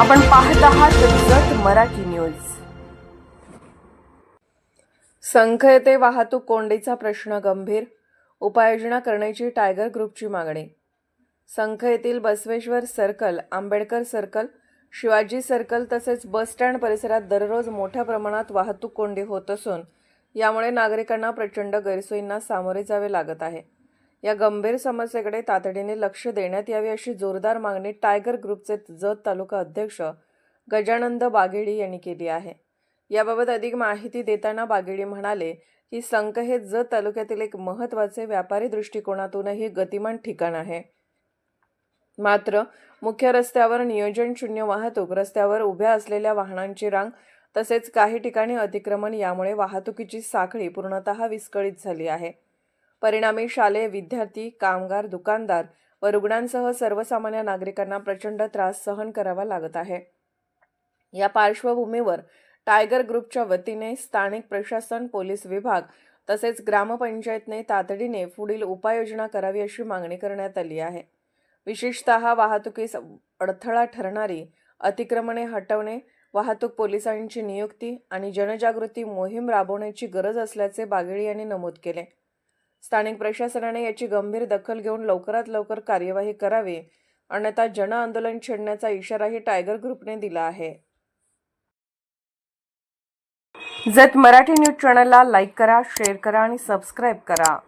आपण पाहत आहात जत मराठी न्यूज. संख येथे वाहतूक कोंडीचा प्रश्न गंभीर उपाययोजना करण्याची टायगर ग्रुपची मागणी. संख येथील Basaveshwar circle Ambedkar circle Shivaji circle तसेच बस स्टँड परिसरात दररोज मोठ्या प्रमाणात वाहतूक कोंडी होत असून यामुळे नागरिकांना प्रचंड गैरसोयींना सामोरे जावे लागत आहे. या गंभीर समस्येकडे तातडीने लक्ष देण्यात यावे अशी जोरदार मागणी टायगर ग्रुपचे जत तालुका अध्यक्ष गजानंद बागेडी यांनी केली आहे. याबाबत अधिक माहिती देताना बागेडी म्हणाले की संक हे जत तालुक्यातील एक महत्त्वाचे व्यापारी दृष्टिकोनातूनही गतिमान ठिकाण आहे. मात्र मुख्य रस्त्यावर नियोजन शून्य वाहतूक रस्त्यावर उभ्या असलेल्या वाहनांची रांग तसेच काही ठिकाणी अतिक्रमण यामुळे वाहतुकीची साखळी पूर्णतः विस्कळीत झाली आहे. परिणामी शालेय विद्यार्थी कामगार दुकानदार व रुग्णांसह सर्वसामान्य नागरिकांना प्रचंड त्रास सहन करावा लागत आहे. या पार्श्वभूमीवर टायगर ग्रुपच्या वतीने स्थानिक प्रशासन पोलीस विभाग तसेच ग्रामपंचायतने तातडीने पुढील उपाययोजना करावी अशी मागणी करण्यात आली आहे. विशेषतः वाहतुकीस अडथळा ठरणारी अतिक्रमणे हटवणे वाहतूक पोलिसांची नियुक्ती आणि जनजागृती मोहीम राबवण्याची गरज असल्याचे बागेळी यांनी नमूद केले. स्थानिक प्रशासनाने याची गंभीर दखल घेऊन लवकरात लवकर कार्यवाही करावी अन्यथा जन आंदोलन छेडण्याचा इशाराही टायगर ग्रुपने दिला आहे. जत मराठी न्यूज चॅनलला लाईक करा शेअर करा आणि सबस्क्राईब करा.